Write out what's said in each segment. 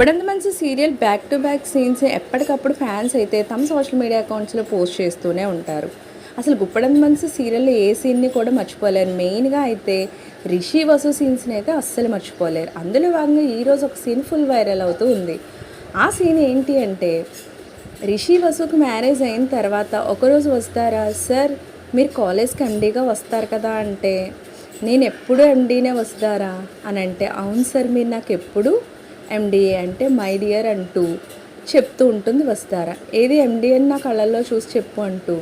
మనసు serial back to back scenes ఎప్పటికప్పుడు fans అయితే తమ సోషల్ మీడియా అకౌంట్స్లో పోస్ట్ చేస్తూనే ఉంటారు. అసలు గుప్పడంత మనసు సీరియల్లో ఏ సీన్ని కూడా మర్చిపోలేరు. మెయిన్గా అయితే రిషి వసు సీన్స్ని అయితే అస్సలు మర్చిపోలేరు. అందులో భాగంగా ఈరోజు ఒక సీన్ ఫుల్ వైరల్ అవుతూ ఉంది. ఆ సీన్ ఏంటి అంటే రిషి వసుకు మ్యారేజ్ అయిన తర్వాత ఒకరోజు వస్తారా? సార్ మీరు కాలేజ్కి ఎండీగా వస్తారు కదా అంటే నేను ఎప్పుడు ఎండీనే వస్తారా? అని అంటే అవును సార్ మీరు నాకు ఎప్పుడు ఎండిఏ అంటే మై డియర్ అంటూ చెప్తూ ఉంటుంది వస్తారా? ఏది ఎండి అని నా కళ్ళల్లో చూసి చెప్పు అంటూ.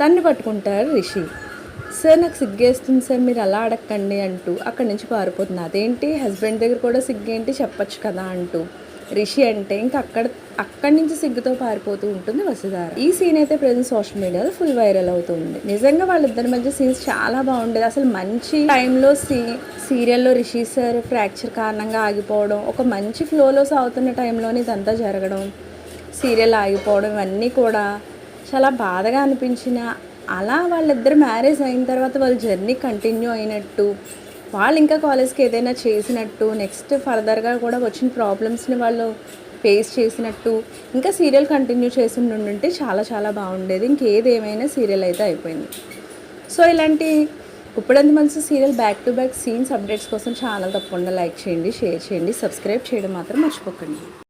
తన్ని పట్టుకుంటారు రిషి. సార్ నాకు సిగ్గేస్తుంది సార్ మీరు అలా అడగండి అంటూ అక్కడి నుంచి పారిపోతుంది. అదేంటి? హస్బెండ్ దగ్గర కూడా సిగ్గేంటి? చెప్పచ్చు కదా అంటూ. రిషి అంటే ఇంకా అక్కడ అక్కడి నుంచి సిగ్గుతో పారిపోతూ ఉంటుంది వసుధార. ఈ సీన్ అయితే ప్రజెంట్ సోషల్ మీడియాలో ఫుల్ వైరల్ అవుతుంది నిజంగా వాళ్ళిద్దరి మధ్య సీన్స్ చాలా బాగుండేది. అసలు మంచి టైంలో సీ సీరియల్లో రిషి సార్ ఫ్రాక్చర్ కారణంగా ఆగిపోవడం ఒక మంచి ఫ్లోలో సాగుతున్న టైంలోనే ఇదంతా జరగడం సీరియల్ ఆగిపోవడం ఇవన్నీ కూడా చాలా బాధగా అనిపించిన అలా వాళ్ళిద్దరు మ్యారేజ్ అయిన తర్వాత వాళ్ళ జర్నీ కంటిన్యూ అయినట్టు వాళ్ళు ఇంకా కాలేజ్కి ఏదైనా చేసినట్టు నెక్స్ట్ ఫర్దర్గా కూడా వచ్చిన ప్రాబ్లమ్స్ని వాళ్ళు ఫేస్ చేసినట్టు ఇంకా సీరియల్ కంటిన్యూ చేసి ఉండుంటే చాలా చాలా బాగుండేది. ఇంకేదేమైనా సీరియల్ అయితే అయిపోయింది. సో ఇలాంటి ఇప్పుడంత మనసు serial back to back scenes updates కోసం ఛానల్ తప్పకుండా లైక్ చేయండి షేర్ చేయండి సబ్స్క్రైబ్ చేయడం మాత్రం మర్చిపోకండి.